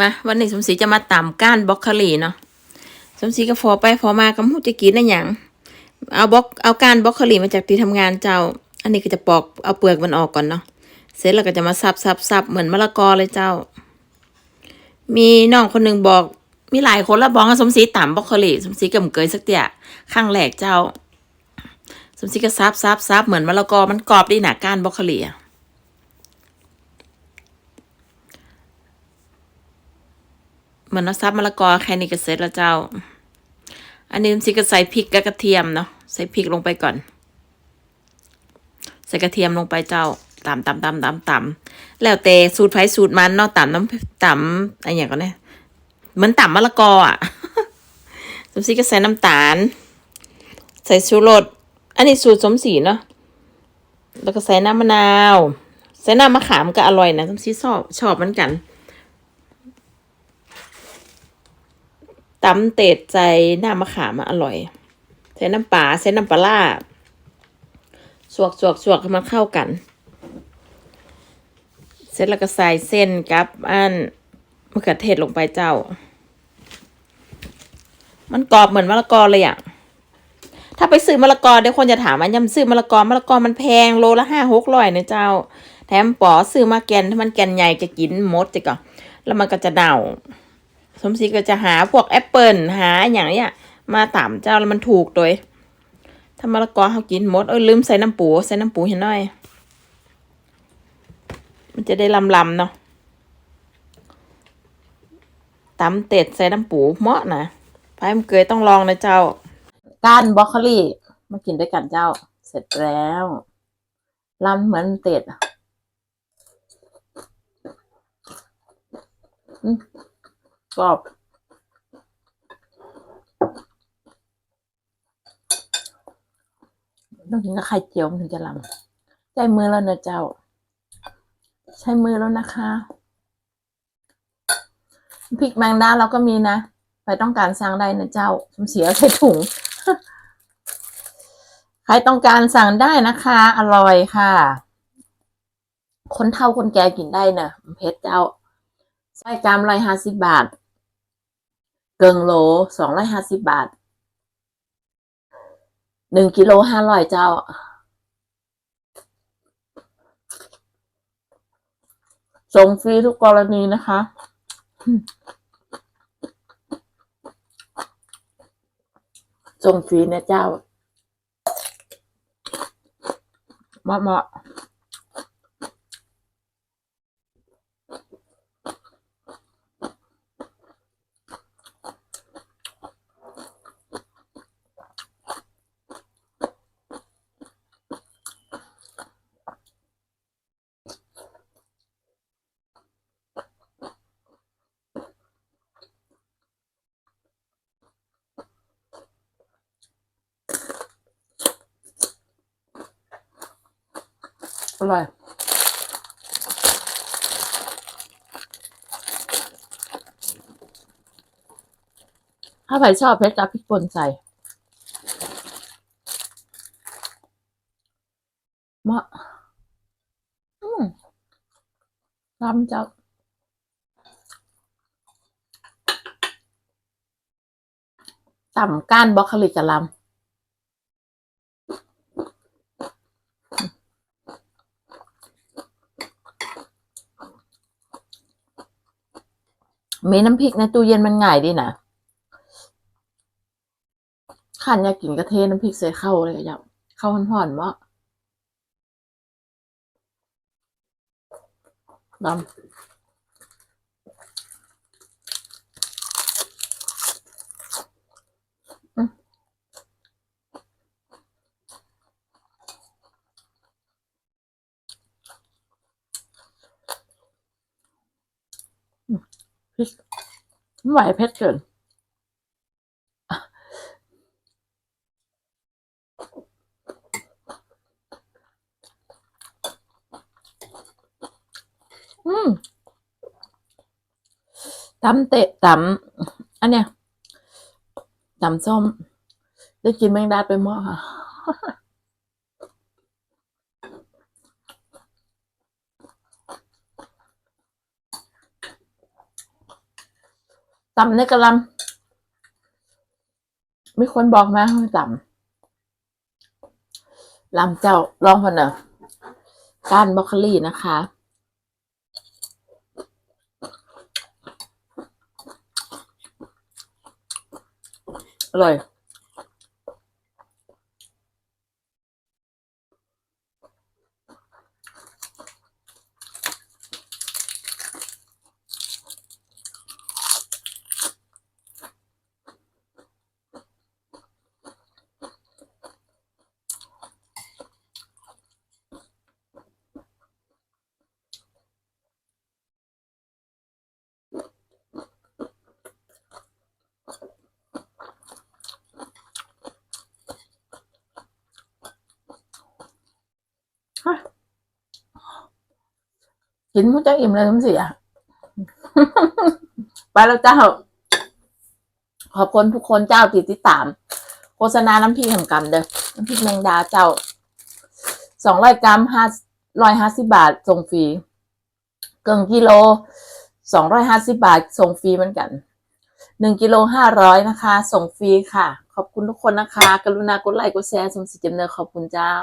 มาวันนี้สมศรีจะมาตำก้านบล็อกคลีเนาะสมศรีก็ฟอไปฟอมากำหูจะกินได้หยังเอาบล็อกเอาก้านบล็อกคลีมาจากที่ทำงานเจ้า อันนี้ก็จะปอกเอาเปลือกมันออกก่อนเนาะเสร็จแล้วก็จะมาสับสับสับเหมือนมะละกอเลยเจ้า มีน้องคนหนึ่งบอก มีหลายคนแล้วบอกว่าสมศรีตำบล็อกคลีสมศรีก็มเกยสักเตี่ยข้างแหลกเจ้า สมศรีก็ซับซับซับเหมือนมะละกอมันกรอบดีหนาก้านบล็อกคลีอะ เหมือนเราซับมะละกอแค่นี้ก็เสร็จแล้วเจ้า อันนี้ซิก็ใส่พริกกับกระเทียมเนาะใส่พริกลงไปก่อน ใส่กระเทียมลงไปเจ้าตำตำตำตำตำแล้วแต่สูตรไผสูตรมันเนาะตำน้ำตำอะไรอย่างก็เนี่ยเหมือนตำมะละกออะสมศรีก็ใส่น้ำตาล ใส่ชูรสอันนี้สูตรสมศรีเนาะแล้วก็ใส่น้ำมะนาว ใส่น้ำมะขามก็อร่อยนะสมศรีชอบชอบเหมือนกัน ตำเตดใจหน้ามะขามอะอร่อย ใส่น้ำปลาใส่น้ำปลาล่าสวกสวกสวกให้มันเข้ากัน เสร็จแล้วก็ใส่เส้นกับอันมะเขือเทศลงไปเจ้า มันกรอบเหมือนมะละกอเลยอะถ้าไปซื้อมะละกอเดี๋ยวคนจะถามว่ายำซื้อมะละกอมะละกอมันแพงโลละห้าหกร้อยนะเจ้า แถมปอซื้อมาแกนถ้ามันแกนใหญ่จะกินหมดจะก่อนแล้วมันก็จะเน่า สมศรีก็จะหาพวกแอปเปิลหาอย่างเนี้ยมาตามเจ้าแล้วมันถูกโดยถ้ามะละกอเขากินหมดเออลืมใส่น้ำปู ใส่น้ำปูเห็นหน่อย มันจะได้ลำลำเนาะตำเต็ดใส่น้ำปูเหมาะนะพายมันเกยต้องลองนะเจ้า ก้านบรอกโคลีมากินด้วยกันเจ้า เสร็จแล้วลำเหมือนเต็ดอืม กรอบต้องกินกับไข่เจียวมันถึงจะลำใจมือแล้วนะเจ้า ใช้มือแล้วนะคะพริกแมงดาเราก็มีนะใครต้องการสั่งได้นะเจ้าผมเสียใส่ถุง ใครต้องการสั่งได้นะคะ อร่อยค่ะ คนเฒ่าคนแก่กินได้นะเพชรเจ้าไส้กรามร้อยห้าสิบบาท เกิงโลสองร้อยห้าสิบบาทหนึ่งกิโลห้าร้อยเจ้า ส่งฟรีทุกกรณีนะคะ ส่งฟรีนะเจ้าเหมาะ อร่อยถ้าใครชอบเพชรจะพริกป่นใส่มะอืมทำจะต่ำก้านบล็อกคลิกะลำ มีน้ำพริกในตู้เย็นมันง่ายดีนะขันอยากกินกระเทน้ำพริกใส่ข้าวเลยอยากข้าวห่อนๆว่าดำ พริกไม่ไหวเผ็ดเกินอืมตำเตะตำอันเนี้ยตำส้ม ได้กินแมงดาไปหม้อค่ะ ตำในกระลำมีคนบอกมาให้ตำลำเจ้าลองพนเนอะก้านบรอกโคลีนะคะ อร่อย กินมันจะอิ่มเลยทั้งเสียไปแล้วเจ้า ขอบคุณทุกคนเจ้าติดติดตาม โฆษณาน้ำพริกแห่งกรรมเด้อน้ำพริกแมงดาเจ้าสองร้อยกรัมห้าร้อยห้าสิบาทส่งฟรีเกินกิโลสองร้อยห้าสิบาทส่งฟรีเหมือนกันหนึ่งกิโลห้าร้อยนะคะ ส่งฟรีค่ะ ขอบคุณทุกคนนะคะ กรุณากดไลค์กดแชร์สมสิจำเนอขอบคุณเจ้า